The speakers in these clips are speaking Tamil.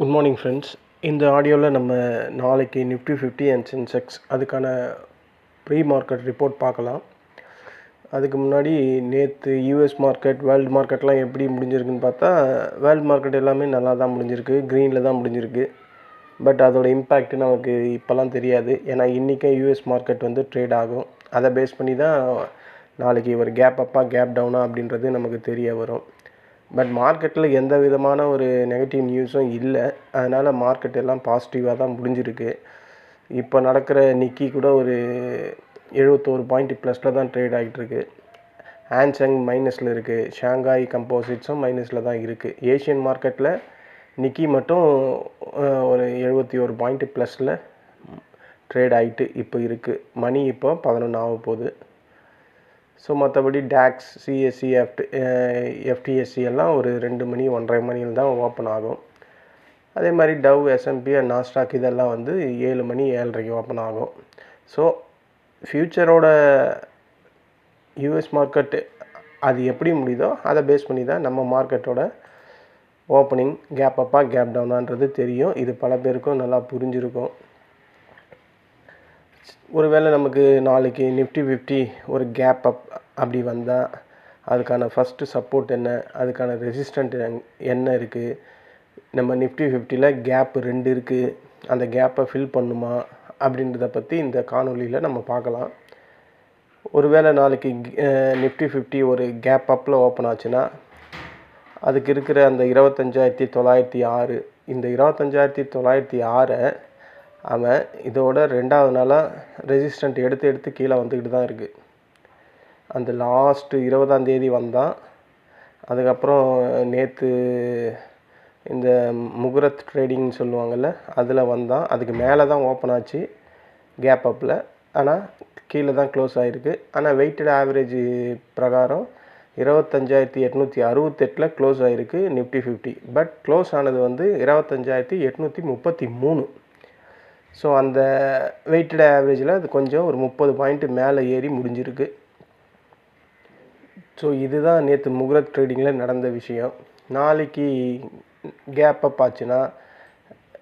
குட் மார்னிங் ஃப்ரெண்ட்ஸ் இந்த ஆடியோவில் நம்ம நாளைக்கு நிஃப்டி ஃபிஃப்டி அண்ட் சென்செக்ஸ் அதுக்கான ப்ரீ மார்க்கெட் ரிப்போர்ட் பார்க்கலாம். அதுக்கு முன்னாடி நேற்று யூஎஸ் மார்க்கெட் வேர்ல்டு மார்க்கெட்லாம் எப்படி முடிஞ்சிருக்குன்னு பார்த்தா வேர்ல்டு மார்க்கெட் எல்லாமே நல்லா தான் முடிஞ்சிருக்கு. க்ரீனில் தான் முடிஞ்சிருக்கு. பட் அதோட இம்பேக்ட் நமக்கு இப்போல்லாம் தெரியாது. ஏன்னா இன்றைக்கே யூஎஸ் மார்க்கெட் வந்து ட்ரேட் ஆகும். அதை பேஸ் பண்ணி தான் நாளைக்கு ஒரு கேப் அப்பா கேப் டவுனா அப்படின்றது நமக்கு தெரிய வரும். பட் மார்க்கெட்டில் எந்த விதமான ஒரு நெகட்டிவ் நியூஸும் இல்லை. அதனால் மார்க்கெட் எல்லாம் பாசிட்டிவாக தான் முடிஞ்சிருக்கு. இப்போ நடக்கிற நிக்கி கூட ஒரு எழுபத்தோரு பாயிண்ட் ப்ளஸில் தான் ட்ரேட் ஆகிட்டுருக்கு ஹேன்சங் மைனஸில் இருக்குது ஷாங்காய் கம்போசிட்ஸும் மைனஸில் தான் இருக்குது ஏஷியன் மார்க்கெட்டில் நிக்கி மட்டும் ஒரு எழுபத்தி ஒரு பாயிண்ட் ப்ளஸில் ட்ரேட் ஆகிட்டு இப்போ இருக்குது மணி இப்போ பதினொன்று ஆக போகுது. ஸோ மற்றபடி டேக்ஸ் சிஎஸ்சி எஃப்டி எஃப்டிஎஸ்சி எல்லாம் ஒரு ரெண்டு மணி ஒன்றரை மணியில் தான் ஓப்பன் ஆகும். அதே மாதிரி டவ் எஸ்எம்பி அண்ட் நாஸ்டாக் இதெல்லாம் வந்து ஏழு மணி ஏழரைக்கு ஓப்பன் ஆகும். ஸோ ஃப்யூச்சரோட யூஎஸ் மார்க்கெட்டு அது எப்படி முடியுதோ அதை பேஸ் பண்ணி தான் நம்ம மார்க்கெட்டோட ஓப்பனிங் கேப் அப்பா கேப் டவுனான்றது தெரியும். இது பல பேருக்கும் நல்லா புரிஞ்சிருக்கும். ஒருவேளை நமக்கு நாளைக்கு நிஃப்டி ஃபிஃப்டி ஒரு கேப் அப் அப்படி வந்தால் அதுக்கான ஃபஸ்ட்டு சப்போர்ட் என்ன அதுக்கான ரெசிஸ்டண்ட் என்ன இருக்குது நம்ம நிஃப்டி ஃபிஃப்டியில் கேப் ரெண்டு இருக்குது அந்த கேப்பை ஃபில் பண்ணுமா? அப்படின்றத பற்றி இந்த காணொளியில் நம்ம பார்க்கலாம். ஒருவேளை நாளைக்கு நிஃப்டி ஃபிஃப்டி ஒரு கேப் அப்பில் ஓப்பன் ஆச்சுன்னா அதுக்கு இருக்கிற அந்த இருபத்தஞ்சாயிரத்தி தொள்ளாயிரத்தி ஆறு இந்த இருபத்தஞ்சாயிரத்தி தொள்ளாயிரத்தி ஆறை அவன் இதோட ரெண்டாவது நாளாக ரெசிஸ்டண்ட் எடுத்து எடுத்து கீழே வந்துக்கிட்டு தான் இருக்குது அந்த லாஸ்ட்டு இருபதாம் தேதி வந்தான் அதுக்கப்புறம் நேற்று இந்த முகுரத் ட்ரேடிங்னு சொல்லுவாங்கள்ல அதில் வந்தான் அதுக்கு மேலே தான் ஓப்பன் ஆச்சு கேப் அப்பில் ஆனால் கீழே தான் க்ளோஸ் ஆகிருக்கு ஆனால் வெயிட்டட் ஆவரேஜ் பிரகாரம் இருபத்தஞ்சாயிரத்தி எட்நூற்றி அறுபத்தெட்டில் க்ளோஸ் ஆகிருக்கு நிஃப்டி ஃபிஃப்டி பட் க்ளோஸ் ஆனது வந்து இருபத்தஞ்சாயிரத்தி எட்நூற்றி முப்பத்தி மூணு. ஸோ அந்த வெயிட்டட் ஆவரேஜில் அது கொஞ்சம் ஒரு முப்பது பாயிண்ட்டு மேலே ஏறி முடிஞ்சிருக்கு. ஸோ இதுதான் நேற்று முகரத் ட்ரேடிங்கில் நடந்த விஷயம். நாளைக்கு கேப் அப் ஆச்சுன்னா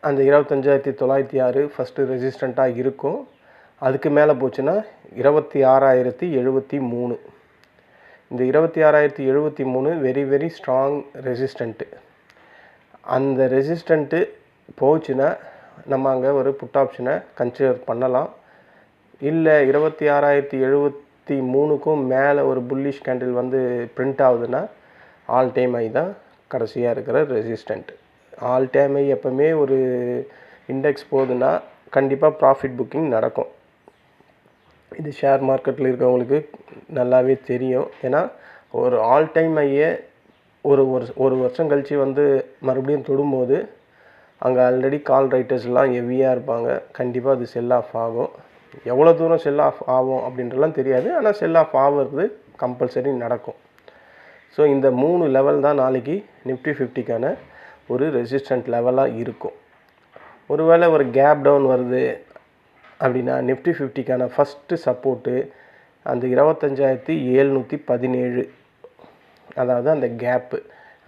அந்த இருபத்தஞ்சாயிரத்தி தொள்ளாயிரத்தி ஆறு ஃபஸ்ட்டு ரெசிஸ்டண்ட்டாக இருக்கும். அதுக்கு மேலே போச்சுன்னா இருபத்தி ஆறாயிரத்தி எழுபத்தி மூணு. இந்த இருபத்தி ஆறாயிரத்தி எழுபத்தி மூணு வெரி வெரி ஸ்ட்ராங் ரெசிஸ்டண்ட்டு அந்த ரெசிஸ்டண்ட்டு போச்சுன்னா நம்ம அங்கே ஒரு புட் ஆப்ஷனை கன்சிடர் பண்ணலாம். இல்லை இருபத்தி ஆறாயிரத்தி எழுபத்தி மூணுக்கும் மேலே ஒரு புல்லிஷ் கேண்டில் வந்து பிரிண்ட் ஆகுதுன்னா ஆல் டைம் ஐ தான். கடைசியாக இருக்கிற ரெசிஸ்டண்ட் ஆல் டைம் ஐ எப்போவுமே ஒரு இண்டெக்ஸ் போகுதுன்னா கண்டிப்பாக ப்ராஃபிட் புக்கிங் நடக்கும். இது ஷேர் மார்க்கெட்டில் இருக்கவங்களுக்கு நல்லாவே தெரியும். ஏன்னா ஒரு ஆல் டைம் ஐயே ஒரு ஒரு ஒரு வருஷம் கழித்து வந்து மறுபடியும் தொடும்போது அங்கே ஆல்ரெடி கால் ரைட்டர்ஸ்லாம் ஹெவியாக இருப்பாங்க. கண்டிப்பாக அது செல் ஆஃப் ஆகும். எவ்வளோ தூரம் செல் ஆஃப் ஆகும் அப்படின்றலாம் தெரியாது. ஆனால் செல் ஆஃப் ஆகிறது கம்பல்சரி நடக்கும். ஸோ இந்த மூணு லெவல் தான் நாளைக்கு நிஃப்டி ஃபிஃப்டிக்கான ஒரு ரெசிஸ்டன்ட் லெவலாக இருக்கும். ஒருவேளை ஒரு கேப் டவுன் வருது அப்படின்னா நிஃப்டி ஃபிஃப்டிக்கான ஃபஸ்ட்டு சப்போர்ட்டு அந்த இருபத்தஞ்சாயிரத்தி ஏழ்நூற்றி பதினேழு. அதாவது அந்த கேப்பு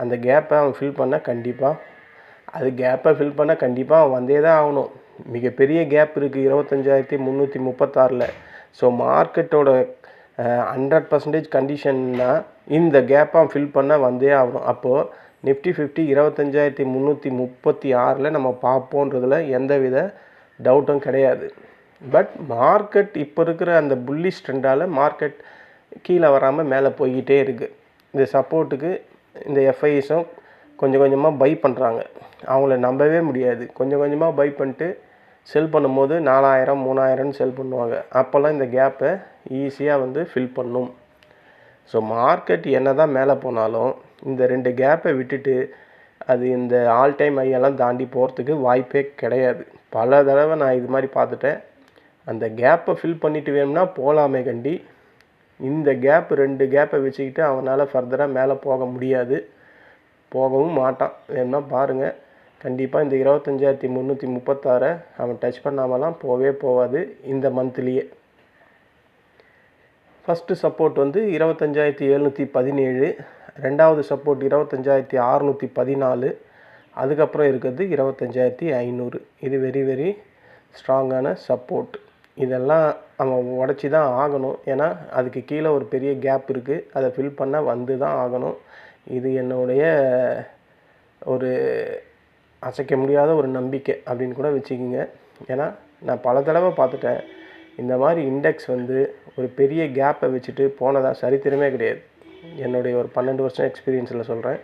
அந்த கேப்பை அவன் ஃபில் பண்ணால் கண்டிப்பாக அது கேப்பை ஃபில் பண்ண கண்டிப்பாக அவன் வந்தே தான் ஆகணும். மிகப்பெரிய கேப் இருக்குது இருபத்தஞ்சாயிரத்தி முந்நூற்றி முப்பத்தாறில். ஸோ மார்க்கெட்டோட ஹண்ட்ரட் பர்சன்டேஜ் கண்டிஷன்னா இந்த கேப்பை ஃபில் பண்ண வந்தே ஆகணும். அப்போது நிஃப்டி ஃபிஃப்டி இருபத்தஞ்சாயிரத்தி முந்நூற்றி முப்பத்தி ஆறில் நம்ம பார்ப்போன்றதுல எந்தவித டவுட்டும் கிடையாது. பட் மார்க்கெட் இப்போ இருக்கிற அந்த புள்ளி ஸ்ட்ரெண்டால் மார்க்கெட் கீழே வராமல் மேலே போய்கிட்டே இருக்குது இந்த சப்போர்ட்டுக்கு இந்த எஃப்ஐஎஸும் கொஞ்சம் கொஞ்சமாக பை பண்ணுறாங்க அவங்கள நம்பவே முடியாது. கொஞ்சம் கொஞ்சமாக பை பண்ணிட்டு செல் பண்ணும்போது நாலாயிரம் மூணாயிரம்னு செல் பண்ணுவாங்க. அப்போல்லாம் இந்த கேப்பை ஈஸியாக வந்து ஃபில் பண்ணும். ஸோ மார்க்கெட் என்ன தான் மேலே போனாலும் இந்த ரெண்டு கேப்பை விட்டுட்டு அது இந்த ஆல் டைம் ஐயெல்லாம் தாண்டி போகிறதுக்கு வாய்ப்பே கிடையாது. பல தடவை நான் இது மாதிரி பார்த்துட்டேன். அந்த கேப்பை ஃபில் பண்ணிட்டு வேணும்னா போகலாமே கண்டி. இந்த கேப் ரெண்டு கேப்பை வச்சுக்கிட்டு அவனால் ஃபர்தராக மேலே போக முடியாது. போகவும் மாட்டான். வேணும்னா பாருங்கள் கண்டிப்பாக இந்த இருபத்தஞ்சாயிரத்தி முந்நூற்றி முப்பத்தாறை அவன் டச் பண்ணாமலாம் போவே போகாது இந்த மந்த்லியே ஃபஸ்ட்டு சப்போர்ட் வந்து இருபத்தஞ்சாயிரத்தி எழுநூற்றி பதினேழு. ரெண்டாவது சப்போர்ட் இருபத்தஞ்சாயிரத்தி அறநூற்றி பதினாலு. அதுக்கப்புறம் இருக்கிறது இருபத்தஞ்சாயிரத்தி ஐநூறு. இது வெரி வெரி ஸ்ட்ராங்கான சப்போர்ட் இதெல்லாம் அவன் உடச்சி தான் ஆகணும். ஏன்னா அதுக்கு கீழே ஒரு பெரிய கேப் இருக்குது அதை ஃபில் பண்ண வந்து தான் ஆகணும். இது என்னுடைய ஒரு அசைக்க முடியாத ஒரு நம்பிக்கை அப்படின்னு கூட வச்சுக்கிங்க. ஏன்னா நான் பல தடவை பார்த்துட்டேன். இந்த மாதிரி இண்டெக்ஸ் வந்து ஒரு பெரிய கேப்பை வச்சுட்டு போனதாக சரித்திரமே கிடையாது. என்னுடைய ஒரு பன்னெண்டு வருஷம் எக்ஸ்பீரியன்ஸில் சொல்கிறேன்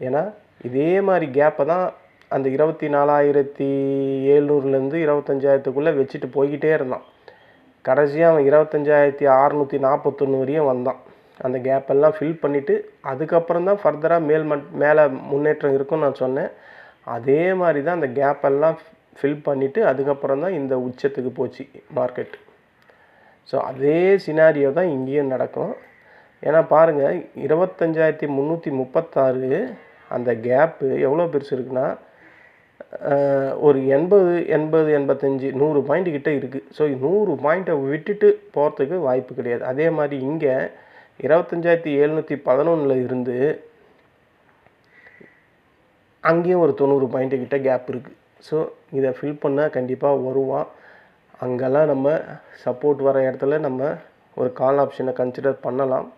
ஏன்னா இதே மாதிரி கேப்பை தான் அந்த இருபத்தி நாலாயிரத்தி ஏழ்நூறுலேருந்து இருபத்தஞ்சாயிரத்துக்குள்ளே வச்சுட்டு போய்கிட்டே இருந்தான். கடைசியாக அவன் இருபத்தஞ்சாயிரத்தி அறநூற்றி நாற்பத்தொன்று வரையும் வந்தான். அந்த கேப்பெல்லாம் ஃபில் பண்ணிவிட்டு அதுக்கப்புறம் தான் ஃபர்தராக மேல் மட் மேலே முன்னேற்றம் இருக்கும்னு நான் சொன்னேன். அதே மாதிரி தான் அந்த கேப்பெல்லாம் ஃபில் பண்ணிவிட்டு அதுக்கப்புறம் தான் இந்த உச்சத்துக்கு போச்சு மார்க்கெட் ஸோ அதே சினாரியோ தான் இங்கேயும் நடக்கும். ஏன்னா பாருங்கள் இருபத்தஞ்சாயிரத்தி முந்நூற்றி முப்பத்தாறு அந்த கேப்பு எவ்வளோ பெருசு இருக்குன்னா ஒரு எண்பது எண்பது எண்பத்தஞ்சு நூறு பாயிண்ட் கிட்டே இருக்குது ஸோ நூறு பாயிண்ட்டை விட்டுட்டு போகிறதுக்கு வாய்ப்பு கிடையாது. அதே மாதிரி இங்கே இருபத்தஞ்சாயிரத்தி எழுநூற்றி பதினொன்றில் இருந்து அங்கேயும் ஒரு தொண்ணூறு பாயிண்ட்டு கிட்ட கேப் இருக்குது ஸோ இதை ஃபில் பண்ணால் கண்டிப்பாக வருவான். அங்கெல்லாம் நம்ம சப்போர்ட் வர இடத்துல நம்ம ஒரு கால் ஆப்ஷனை கன்சிடர் பண்ணலாம்.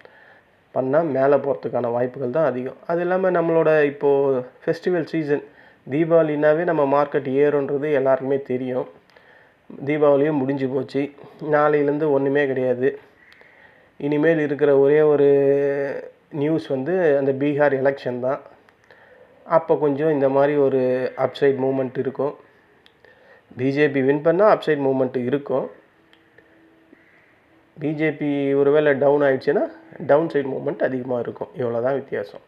பண்ணால் மேலே போகிறதுக்கான வாய்ப்புகள் தான் அதிகம். அது இல்லாமல் நம்மளோட இப்போது ஃபெஸ்டிவல் சீசன் தீபாவளினாவே நம்ம மார்க்கெட் ஏறுன்றது எல்லாருக்குமே தெரியும். தீபாவளியும் முடிஞ்சு போச்சு. நாளையிலேருந்து ஒன்றுமே கிடையாது. இனிமேல் இருக்கிற ஒரே ஒரு நியூஸ் வந்து அந்த பீகார் எலெக்ஷன் தான். அப்போ கொஞ்சம் இந்த மாதிரி ஒரு அப்சைட் மூமெண்ட் இருக்கும். பிஜேபி வின் பண்ணால் அப்சைட் மூமெண்ட் இருக்கும். பிஜேபி ஒருவேளை டவுன் ஆயிடுச்சுன்னா டவுன் சைட் மூமெண்ட் அதிகமாக இருக்கும். இவ்வளோ தான் வித்தியாசம்.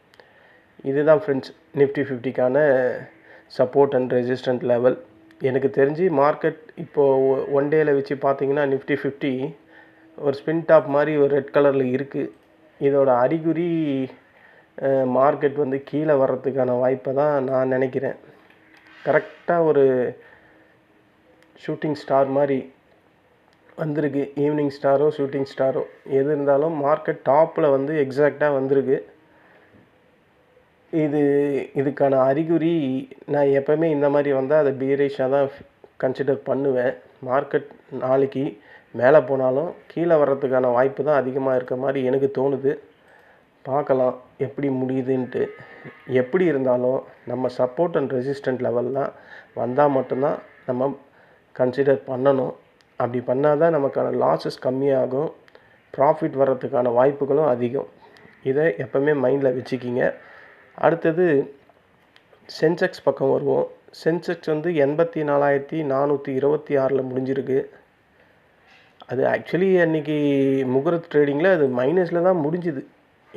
இதுதான் ஃப்ரெண்ட்ஸ் நிஃப்டி ஃபிஃப்டிக்கான சப்போர்ட் அண்ட் ரெசிஸ்டன்ட் லெவல் எனக்கு தெரிஞ்சு மார்க்கெட் இப்போது ஒன் டேயில் வச்சு பார்த்தீங்கன்னா நிஃப்டி ஃபிஃப்டி ஒரு ஸ்பின் டாப் மாதிரி ஒரு ரெட் கலரில் இருக்குது இதோட அறிகுறி மார்க்கெட் வந்து கீழே வர்றதுக்கான வாய்ப்பை தான் நான் நினைக்கிறேன். கரெக்டாக ஒரு ஷூட்டிங் ஸ்டார் மாதிரி வந்திருக்கு. ஈவினிங் ஸ்டாரோ ஷூட்டிங் ஸ்டாரோ எது இருந்தாலும் மார்க்கெட் டாப்பில் வந்து எக்ஸாக்டாக வந்திருக்கு. இது இதுக்கான அறிகுறி நான் எப்போவுமே இந்த மாதிரி வந்தால் அதை பீரிஷாக தான் கன்சிடர் பண்ணுவேன். மார்க்கெட் நாளைக்கு மேலே போனாலும் கீழே வர்றதுக்கான வாய்ப்பு தான் அதிகமாக இருக்க மாதிரி எனக்கு தோணுது. பார்க்கலாம் எப்படி முடியுதுன்ட்டு. எப்படி இருந்தாலும் நம்ம சப்போர்ட் அண்ட் ரெசிஸ்டன்ட் லெவல்லாம் வந்தால் மட்டும்தான் நம்ம கன்சிடர் பண்ணணும். அப்படி பண்ணால் தான் நமக்கான லாஸஸ் கம்மியாகும். ப்ராஃபிட் வர்றதுக்கான வாய்ப்புகளும் அதிகம். இதை எப்போவுமே மைண்டில் வச்சுக்கிங்க. அடுத்தது சென்செக்ஸ் பக்கம் வருவோம். சென்செக்ஸ் வந்து எண்பத்தி நாலாயிரத்தி நானூற்றி இருபத்தி ஆறில் முடிஞ்சிருக்கு. அது ஆக்சுவலி அன்றைக்கி முகூர்த் ட்ரேடிங்கில் அது மைனஸில் தான் முடிஞ்சுது.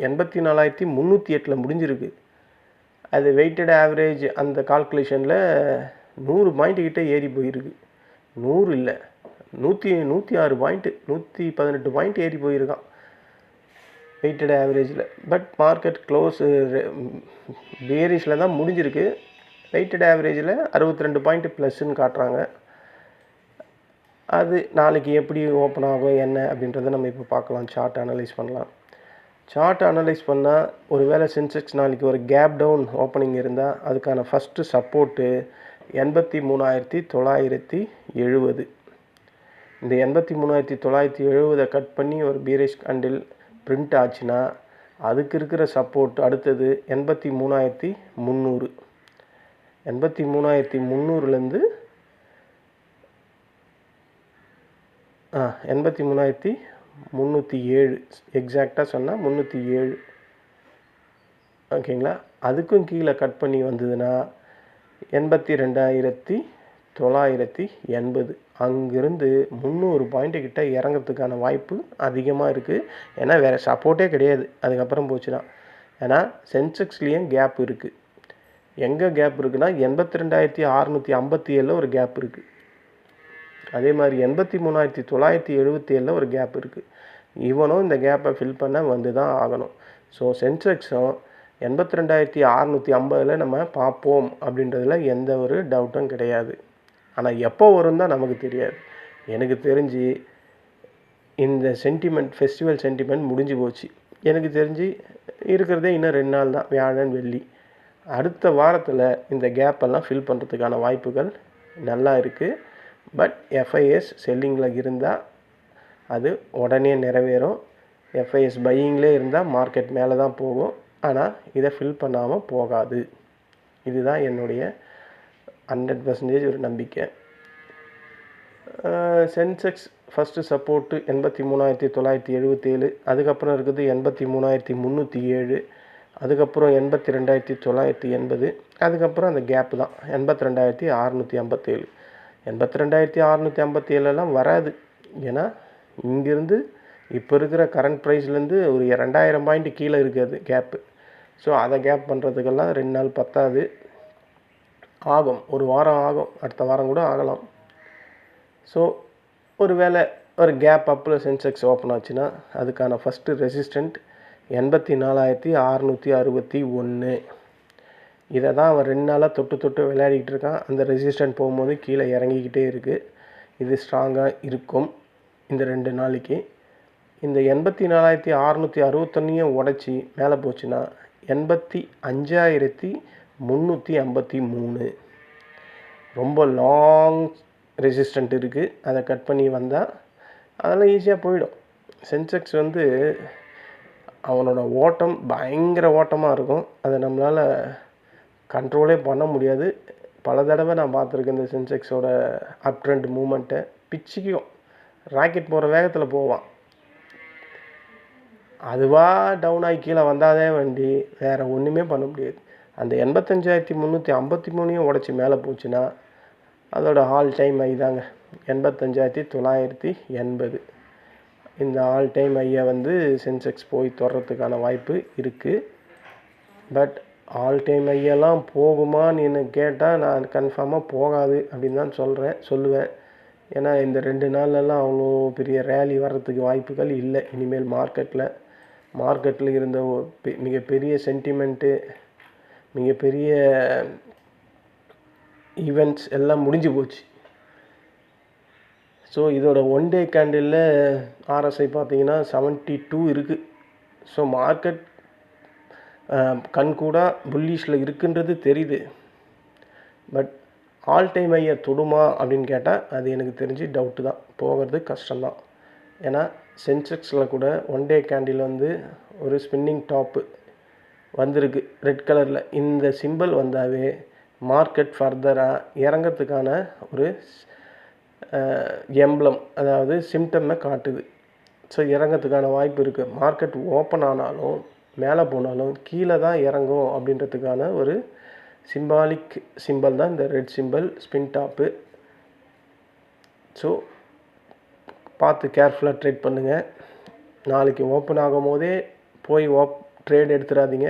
எண்பத்தி நாலாயிரத்தி முந்நூற்றி எட்டில் முடிஞ்சிருக்கு. அது வெயிட்டட் ஆவரேஜ் அந்த கால்குலேஷனில் நூறு பாயிண்ட்டு கிட்டே ஏறி போயிருக்கு. நூறு இல்லை. நூற்றி நூற்றி ஆறு பாயிண்ட்டு நூற்றி பதினெட்டு பாயிண்ட் ஏறி போயிருக்கான். வெயிட்டட் ஆவரேஜில் பட் மார்க்கெட் க்ளோஸ் பேரிஷில் தான் முடிஞ்சிருக்கு. வெயிட்டட் ஆவரேஜில் அறுபத்தி ரெண்டு பாயிண்ட் ப்ளஸ்ன்னு காட்டுறாங்க. அது நாளைக்கு எப்படி ஓப்பன் ஆகும் என்ன அப்படின்றத நம்ம இப்போ பார்க்கலாம். சார்ட் அனலைஸ் பண்ணலாம். சார்ட் அனலைஸ் பண்ணால் ஒரு வேளை சென்செக்ஸ் நாளைக்கு ஒரு கேப் டவுன் ஓப்பனிங் இருந்தால் அதுக்கான ஃபஸ்ட்டு சப்போர்ட்டு எண்பத்தி மூணாயிரத்தி தொள்ளாயிரத்தி எழுபது இந்த எண்பத்தி மூணாயிரத்தி தொள்ளாயிரத்தி எழுபதை கட் பண்ணி ஒரு பீரேஷ் கண்டில் பிரிண்ட் ஆச்சுன்னா அதுக்கு இருக்கிற சப்போர்ட் அடுத்தது எண்பத்தி மூணாயிரத்தி முந்நூறு. எண்பத்தி மூணாயிரத்தி முந்நூறுலேருந்து எண்பத்தி மூணாயிரத்தி முந்நூற்றி ஏழு. எக்ஸாக்டாக சொன்னால் முந்நூற்றி ஏழு. ஓகேங்களா அதுக்கும் கீழே கட் பண்ணி வந்ததுன்னா எண்பத்தி ரெண்டாயிரத்தி தொள்ளாயிரத்தி எண்பது. அங்கிருந்து முந்நூறு பாயிண்ட்டு கிட்ட இறங்கிறதுக்கான வாய்ப்பு அதிகமாக இருக்குது ஏன்னா வேறு சப்போர்ட்டே கிடையாது. அதுக்கப்புறம் போச்சுன்னா. ஏன்னா சென்செக்ஸ்லேயும் கேப் இருக்குது எங்கே கேப் இருக்குன்னா எண்பத்தி ரெண்டாயிரத்தி அறநூற்றி ஐம்பத்தி ஏழில் ஒரு கேப் இருக்குது அதே மாதிரி எண்பத்தி மூணாயிரத்தி தொள்ளாயிரத்தி எழுபத்தி ஏழில் ஒரு கேப் இருக்குது இவனும் இந்த கேப்பை ஃபில் பண்ண வந்து தான் ஆகணும். ஸோ சென்செக்ஸும் எண்பத்தி ரெண்டாயிரத்தி அறநூற்றி ஐம்பதில் நம்ம பார்ப்போம் அப்படின்றதுல எந்த ஒரு டவுட்டும் கிடையாது. ஆனால் எப்போ வரும் தான் நமக்கு தெரியாது. எனக்கு தெரிஞ்சு இந்த சென்டிமெண்ட் ஃபெஸ்டிவல் சென்டிமெண்ட் முடிஞ்சு போச்சு. எனக்கு தெரிஞ்சு இருக்கிறதே இன்னும் ரெண்டு நாள் தான் வியாழன் வெள்ளி. அடுத்த வாரத்தில் இந்த கேப்பெல்லாம் ஃபில் பண்ணுறதுக்கான வாய்ப்புகள் நல்லா இருக்குது பட் எஃப்ஐஎஸ் செல்லிங்கில் இருந்தால் அது உடனே நிறைவேறும். எஃப்ஐஎஸ் பையிங்லே இருந்தால் மார்க்கெட் மேலே தான் போகும். ஆனால் இதை ஃபில் பண்ணாமல் போகாது. இதுதான் என்னுடைய ஹண்ட்ரட் பர்சன்டேஜ் ஒரு நம்பிக்கை. சென்செக்ஸ் ஃபஸ்ட்டு சப்போர்ட்டு எண்பத்தி மூணாயிரத்தி தொள்ளாயிரத்தி எழுபத்தேழு அதுக்கப்புறம் இருக்குது எண்பத்தி மூணாயிரத்தி முந்நூற்றி ஏழு அதுக்கப்புறம் எண்பத்தி ரெண்டாயிரத்தி தொள்ளாயிரத்தி எண்பது அதுக்கப்புறம் அந்த கேப்பு தான். எண்பத்தி ரெண்டாயிரத்தி அறநூற்றி ஐம்பத்தேழு. எண்பத்தி ரெண்டாயிரத்தி அறநூற்றி ஐம்பத்தி ஏழுலாம் வராது. ஏன்னா இங்கேருந்து இப்போ இருக்கிற கரண்ட் ப்ரைஸ்லேருந்து ஒரு ரெண்டாயிரம் பாயிண்ட் கீழே இருக்காது கேப்பு ஸோ அதை கேப் பண்ணுறதுக்கெல்லாம் ரெண்டு நாள் பத்தாது. ஆகும். ஒரு வாரம் ஆகும். அடுத்த வாரம் கூட ஆகலாம். ஸோ ஒரு வேளை ஒரு கேப் அப்பில் சென்செக்ஸ் ஓப்பன் ஆச்சுன்னா அதுக்கான ஃபஸ்ட்டு ரெசிஸ்டண்ட் எண்பத்தி நாலாயிரத்தி அறநூற்றி அறுபத்தி ஒன்று இதை தான் அவன் ரெண்டு நாளாக தொட்டு தொட்டு விளையாடிக்கிட்டு இருக்கான். அந்த ரெசிஸ்டன்ட் போகும்போது கீழே இறங்கிக்கிட்டே இருக்குது இது ஸ்ட்ராங்காக இருக்கும் இந்த ரெண்டு நாளைக்கு. இந்த எண்பத்தி நாலாயிரத்தி அறநூற்றி அறுபத்தொன்னையும் உடச்சி மேலே போச்சுன்னா எண்பத்தி அஞ்சாயிரத்தி முந்நூற்றி ஐம்பத்தி மூணு. ரொம்ப லாங் ரெசிஸ்டண்ட் இருக்குது அதை கட் பண்ணி வந்தால் அதெல்லாம் ஈஸியாக போயிடும். சென்செக்ஸ் வந்து அவனோட ஓட்டம் பயங்கர ஓட்டமாக இருக்கும். அதை நம்மளால் கண்ட்ரோலே பண்ண முடியாது. பல தடவை நான் பார்த்துருக்கேன் இந்த சென்செக்ஸோட அப் ட்ரெண்ட் மூமெண்ட்டை பிச்சுக்கும் ராக்கெட் போகிற வேகத்தில் போவான். அதுவாக டவுன் ஆகி கீழே வந்தாதே வண்டி வேறு ஒன்றுமே பண்ண முடியாது. அந்த எண்பத்தஞ்சாயிரத்தி முந்நூற்றி ஐம்பத்தி மூணையும் உடச்சி மேலே போச்சுன்னா அதோட ஆல் டைம் ஐ தாங்க. எண்பத்தஞ்சாயிரத்தி தொள்ளாயிரத்தி எண்பது. இந்த ஆல் டைம் ஐயை வந்து சென்செக்ஸ் போய் தொடறதுக்கான வாய்ப்பு இருக்குது பட் ஆல் டைம் ஐயெல்லாம் போகுமான்னு என்ன கேட்டால் நான் கன்ஃபார்மாக போகாது அப்படின்னு தான் சொல்கிறேன் சொல்லுவேன். ஏன்னா இந்த ரெண்டு நாள்லலாம் அவ்வளோ பெரிய ரேலி வர்றதுக்கு வாய்ப்புகள் இல்லை. இனிமேல் மார்க்கெட்டில் மார்க்கெட்டில் இருந்த பெ- மிகப்பெரிய சென்டிமெண்ட்டு மிகப்பெரிய ஈவெண்ட்ஸ் எல்லாம் முடிஞ்சு போச்சு. ஸோ இதோட ஒன் டே கேண்டிலில் ஆர்எஸ்ஐ பார்த்தீங்கன்னா செவன்ட்டி டூ இருக்குது ஸோ மார்க்கெட் கண்கூடாக புல்லிஷில் இருக்குன்றது தெரியுது. பட் ஆல் டைம் ஐயை தொடுமா அப்படின்னு கேட்டால் அது எனக்கு தெரிஞ்சு டவுட்டு தான். போகிறது கஷ்டம்தான். ஏன்னா சென்செக்ஸில் கூட ஒன் டே கேண்டில் வந்து ஒரு ஸ்பின்னிங் டாப்பு வந்திருக்கு ரெட் கலரில் இந்த சிம்பிள் வந்தாவே மார்க்கெட் ஃபர்தராக இறங்கிறதுக்கான ஒரு எம்ப்ளம் அதாவது சிம்டம்மை காட்டுது. ஸோ இறங்கிறதுக்கான வாய்ப்பு இருக்குது மார்க்கெட் ஓப்பன் ஆனாலும் மேலே போனாலும் கீழே தான் இறங்கும் அப்படின்றதுக்கான ஒரு சிம்பாலிக் சிம்பல் தான் இந்த red symbol spin top so பார்த்து கேர்ஃபுல்லாக ட்ரேட் பண்ணுங்கள் நாளைக்கு ஓப்பன் ஆகும் போதே போய் ஓப் ட்ரேட் எடுத்துடாதீங்க.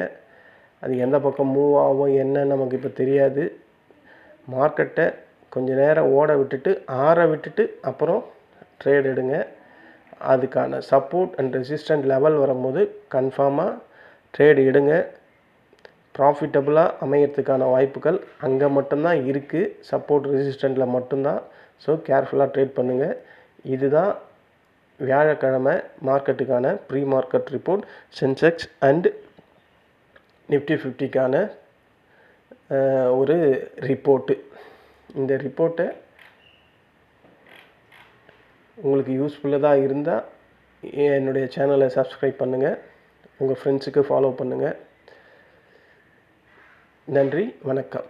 அது எந்த பக்கம் மூவ் ஆகும் என்ன நமக்கு இப்போ தெரியாது. மார்க்கெட்டை கொஞ்சம் நேரம் ஓட விட்டுட்டு ஆற விட்டுட்டு அப்புறம் ட்ரேட் எடுங்க. அதுக்கான சப்போர்ட் அண்ட் ரெசிஸ்டன்ட் லெவல் வரும்போது கன்ஃபார்மாக ட்ரேடு எடுங்க. ப்ராஃபிட்டபுளாக அமையறதுக்கான வாய்ப்புகள் அங்கே மட்டும்தான் இருக்குது சப்போர்ட் ரெசிஸ்டண்ட்டில் மட்டும்தான். ஸோ கேர்ஃபுல்லாக ட்ரேட் பண்ணுங்கள் இதுதான் வியாழக்கிழமை மார்க்கெட்டுக்கான pre market report Sensex and Nifty ஃபிஃப்டிக்கான ஒரு ரிப்போர்ட்டு இந்த ரிப்போர்ட்டை உங்களுக்கு யூஸ்ஃபுல்லாக இருந்தால் என்னுடைய சேனலை சப்ஸ்கிரைப் பண்ணுங்கள் உங்கள் ஃப்ரெண்ட்ஸுக்கு ஃபாலோ பண்ணுங்கள் நன்றி வணக்கம்.